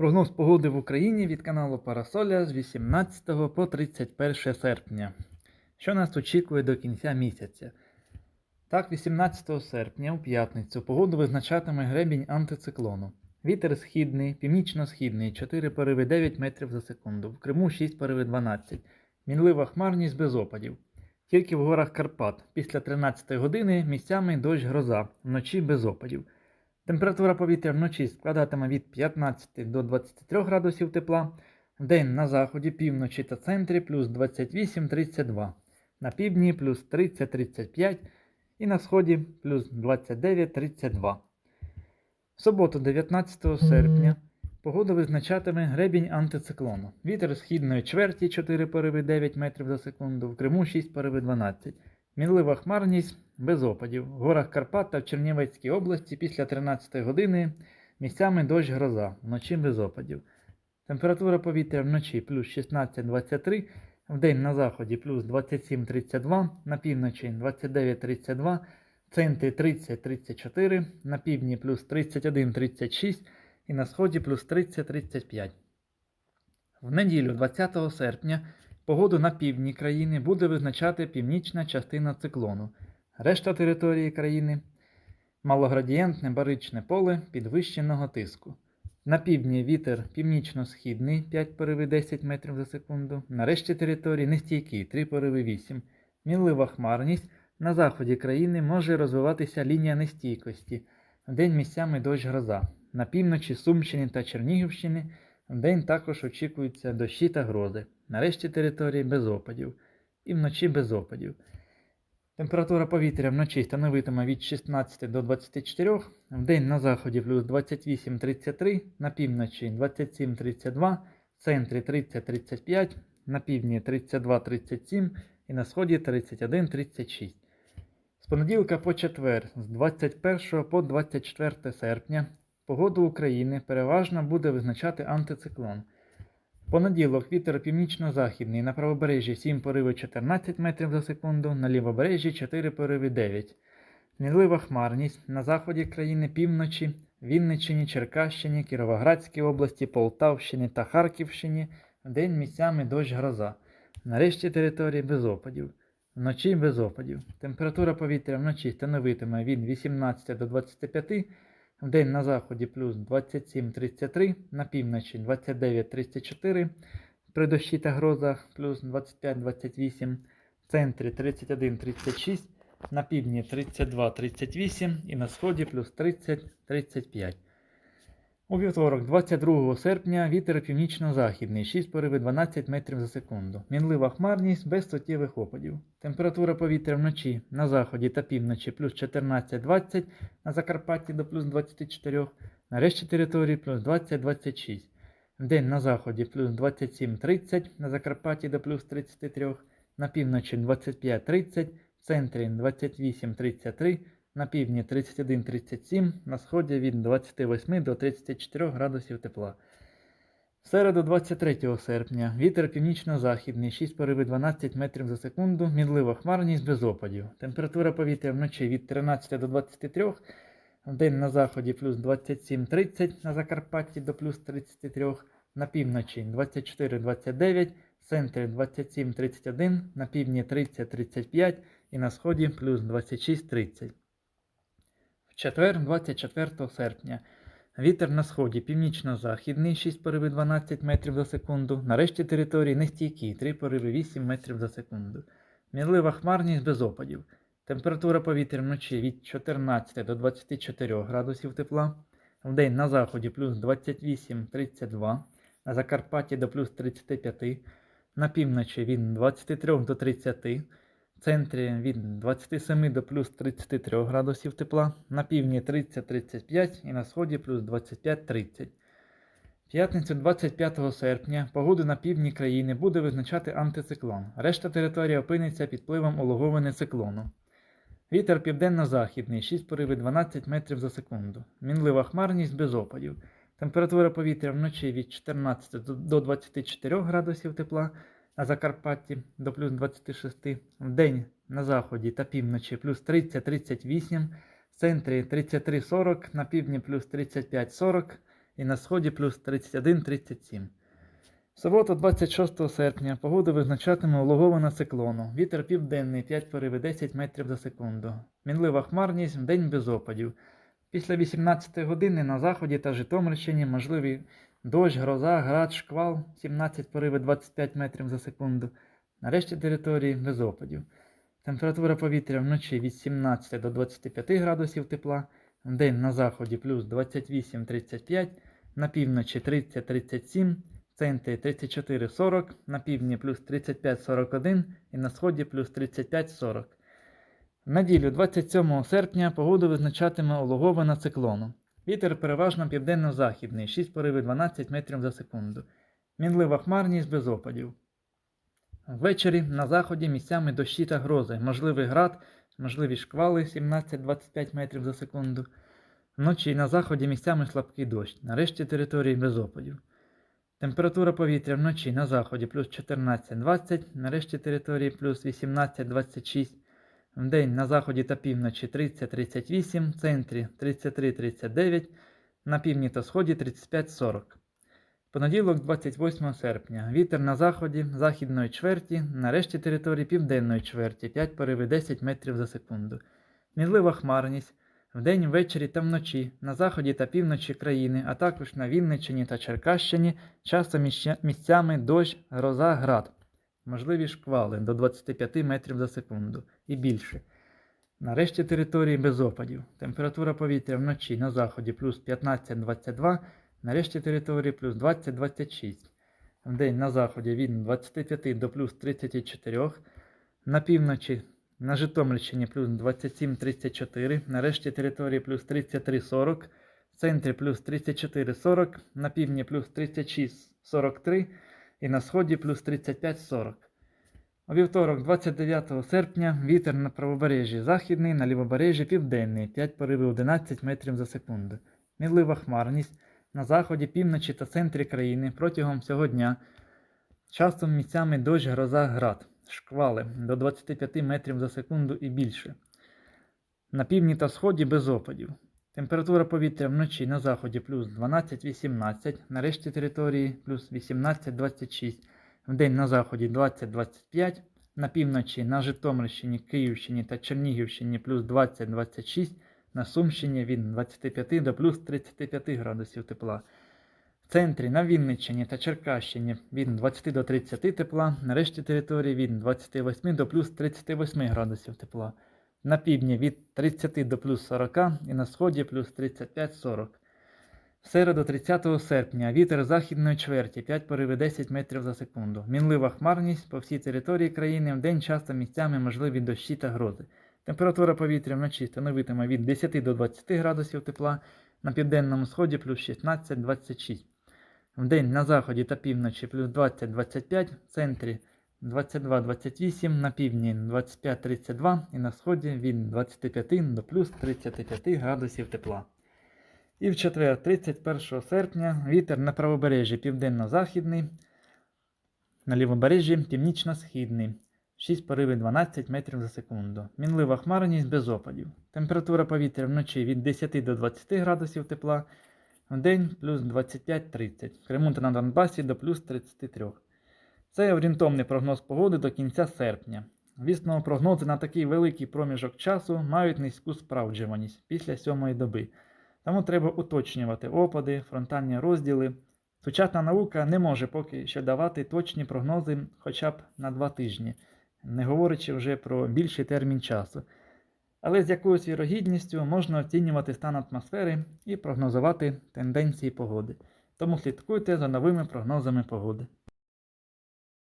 Прогноз погоди в Україні від каналу Парасоля з 18 по 31 серпня. Що нас очікує до кінця місяця? Так, 18 серпня у п'ятницю погоду визначатиме гребінь антициклону. Вітер східний, північно-східний 4 пориви 9 метрів за секунду, в Криму 6 пориви 12. Мінлива хмарність без опадів. Тільки в горах Карпат після 13 години місцями дощ гроза, вночі без опадів. Температура повітря вночі складатиме від 15 до 23 градусів тепла, вдень на заході, півночі та центрі плюс 28-32, на півдні плюс 30-35 і на сході плюс 29-32. В суботу, 19 серпня, погода визначатиме гребінь антициклону. Вітер східної чверті 4 пориви 9 метрів за секунду, в Криму 6 пориви 12. Мінлива хмарність без опадів. В горах Карпат та в Чернівецькій області після 13 години місцями дощ гроза, вночі без опадів. Температура повітря вночі плюс 16-23, вдень на заході плюс 27-32, на півночі 29-32, в центрі 30-34, на півдні плюс 31-36 і на сході плюс 30-35. В неділю 20 серпня Погоду на півдні країни буде визначати північна частина циклону. Решта території країни малоградієнтне баричне поле підвищеного тиску. На півдні вітер північно-східний 5 пориви 10 метрів за секунду. На решті території нестійкий 3 пориви 8. Мінлива хмарність. На заході країни може розвиватися лінія нестійкості. Вдень місцями дощ гроза. На півночі Сумщини та Чернігівщини вдень також очікуються дощі та грози. Нарешті території без опадів. І вночі без опадів. Температура повітря вночі становитиме від 16 до 24, вдень на заході плюс 28-33, на півночі 27-32, в центрі 30-35, на півдні 32-37 і на сході 31-36. З понеділка по четвер, з 21 по 24 серпня, погоду України переважно буде визначати антициклон. Понеділок вітер північно-західний на правобережжі 7 пориви 14 метрів за секунду, на лівобережжі 4 пориви 9. Мінлива хмарність на заході країни півночі, Вінниччині, Черкащині, Кіровоградській області, Полтавщині та Харківщині вдень місцями дощ гроза. Нарешті території без опадів. Вночі без опадів. Температура повітря вночі становитиме від 18 до 25 Вдень на заході плюс 27-33, на півночі 29-34, при дощі та грозах плюс 25-28, в центрі 31-36, на півдні 32-38 і на сході плюс 30-35. У вівторок, 22 серпня, вітер північно-західний, 6 пориви 12 метрів за секунду. Мінлива хмарність без суттєвих опадів. Температура повітря вночі на заході та півночі плюс 14-20, на Закарпатті до плюс 24, на решті території плюс 20-26. Вдень на заході плюс 27-30, на Закарпатті до плюс 33, на півночі 25-30, в центрі 28-33 на півдні 31-37, на сході від 28 до 34 градусів тепла. В середу 23 серпня вітер північно-західний 6 пориви 12 метрів за секунду, мінлива хмарність без опадів. Температура повітря вночі від 13 до 23, вдень на заході плюс 27-30, на Закарпатті до плюс 33, на півночі 24-29, в центрі 27-31, на півдні 30-35 і на сході плюс 26-30. В четвер, 24 серпня. Вітер на сході північно-західний 6 пориви 12 метрів за секунду. На решті території нестійкий 3 пориви 8 метрів за секунду. Мінлива хмарність без опадів. Температура повітря вночі від 14 до 24 градусів тепла. Вдень на заході плюс 28-32, на Закарпатті до плюс 35, на півночі від 23 до 30 в центрі від 27 до плюс 33 градусів тепла, на півдні 30-35 і на сході плюс 25-30. П'ятницю 25 серпня погоду на півдні країни буде визначати антициклон. Решта території опиниться під впливом улоговини циклону. Вітер південно-західний 6 пориви 12 метрів за секунду. Мінлива хмарність без опадів. Температура повітря вночі від 14 до 24 градусів тепла на Закарпатті до плюс 26, вдень на заході та півночі плюс 30-38, в центрі 33-40, на півдні плюс 35-40 і на сході плюс 31-37. В суботу, 26 серпня, погода визначатиме улогована циклону. Вітер південний 5 пориви 10 метрів за секунду. Мінлива хмарність в день без опадів. Після 18 години на заході та Житомирщині можливий дощ, гроза, град, шквал 17 пориви 25 метрів за секунду. На решті території без опадів. Температура повітря вночі від 17 до 25 градусів тепла, вдень на заході плюс 28-35, на півночі 30-37, центрі 34-40, на півдні плюс 35-41 і на сході плюс 35-40. В неділю 27 серпня погоду визначатиме улогована циклону. Вітер переважно південно-західний, 6 пориви 12 метрів за секунду. Мінлива хмарність без опадів. Ввечері на заході місцями дощі та грози, можливий град, можливі шквали 17-25 метрів за секунду. Вночі на заході місцями слабкий дощ, на решті території без опадів. Температура повітря вночі на заході плюс 14-20, на решті території плюс 18-26. Вдень на заході та півночі 30-38, в центрі 33-39, на півдні та сході 35-40. Понеділок, 28 серпня. Вітер на заході західної чверті, на решті території південної чверті 5 пориви 10 метрів за секунду. Мінлива хмарність вдень, ввечері та вночі на заході та півночі країни, а також на Вінниччині та Черкащині, часто місця- місцями дощ, гроза, град. Можливі шквали до 25 метрів за секунду і більше. На решті території без опадів. Температура повітря вночі на заході плюс 15-22, на решті території плюс 20-26. Вдень на заході від 25 до плюс 34, на півночі на Житомирщині плюс 27-34, на решті території плюс 33-40, в центрі плюс 34-40, на півдні плюс 36-43 і на сході плюс 35-40. У вівторок, 29 серпня, вітер на правобережжі західний, на лівобережжі південний, 5 пориви 11 метрів за секунду. Мінлива хмарність на заході, півночі та центрі країни протягом всього дня. Часто місцями дощ, гроза, град, шквали до 25 метрів за секунду і більше. На півдні та сході без опадів. Температура повітря вночі на заході плюс 12-18, на решті території плюс 18-26, вдень на заході 20-25, на півночі на Житомирщині, Київщині та Чернігівщині плюс 20-26, на Сумщині від 25 до плюс 35 градусів тепла. В центрі на Вінниччині та Черкащині від 20 до 30 тепла, на решті території від 28 до плюс 38 градусів тепла. На півдні від 30 до плюс 40 і на сході плюс 35-40. В середу 30 серпня вітер західної чверті 5 пориви 10 метрів за секунду. Мінлива хмарність по всій території країни вдень часто місцями можливі дощі та грози. Температура повітря вночі становитиме від 10 до 20 градусів тепла, на південному сході плюс 16-26. Вдень на заході та півночі плюс 20-25, в центрі 22-28, на півдні 25-32 і на сході від 25 до плюс 35 градусів тепла. І в четвер, 31 серпня, вітер на правобережжі південно-західний, на лівобережжі північно-східний. 6 пориви 12 метрів за секунду. Мінлива хмарність без опадів. Температура повітря вночі від 10 до 20 градусів тепла, вдень плюс 25-30. В Криму на Донбасі до плюс 33. Це орієнтовний прогноз погоди до кінця серпня. Звісно, прогнози на такий великий проміжок часу мають низьку справджуваність після сьомої доби. Тому треба уточнювати опади, фронтальні розділи. Сучасна наука не може поки що давати точні прогнози хоча б на два тижні, не говорячи вже про більший термін часу. Але з якоюсь вірогідністю можна оцінювати стан атмосфери і прогнозувати тенденції погоди. Тому слідкуйте за новими прогнозами погоди.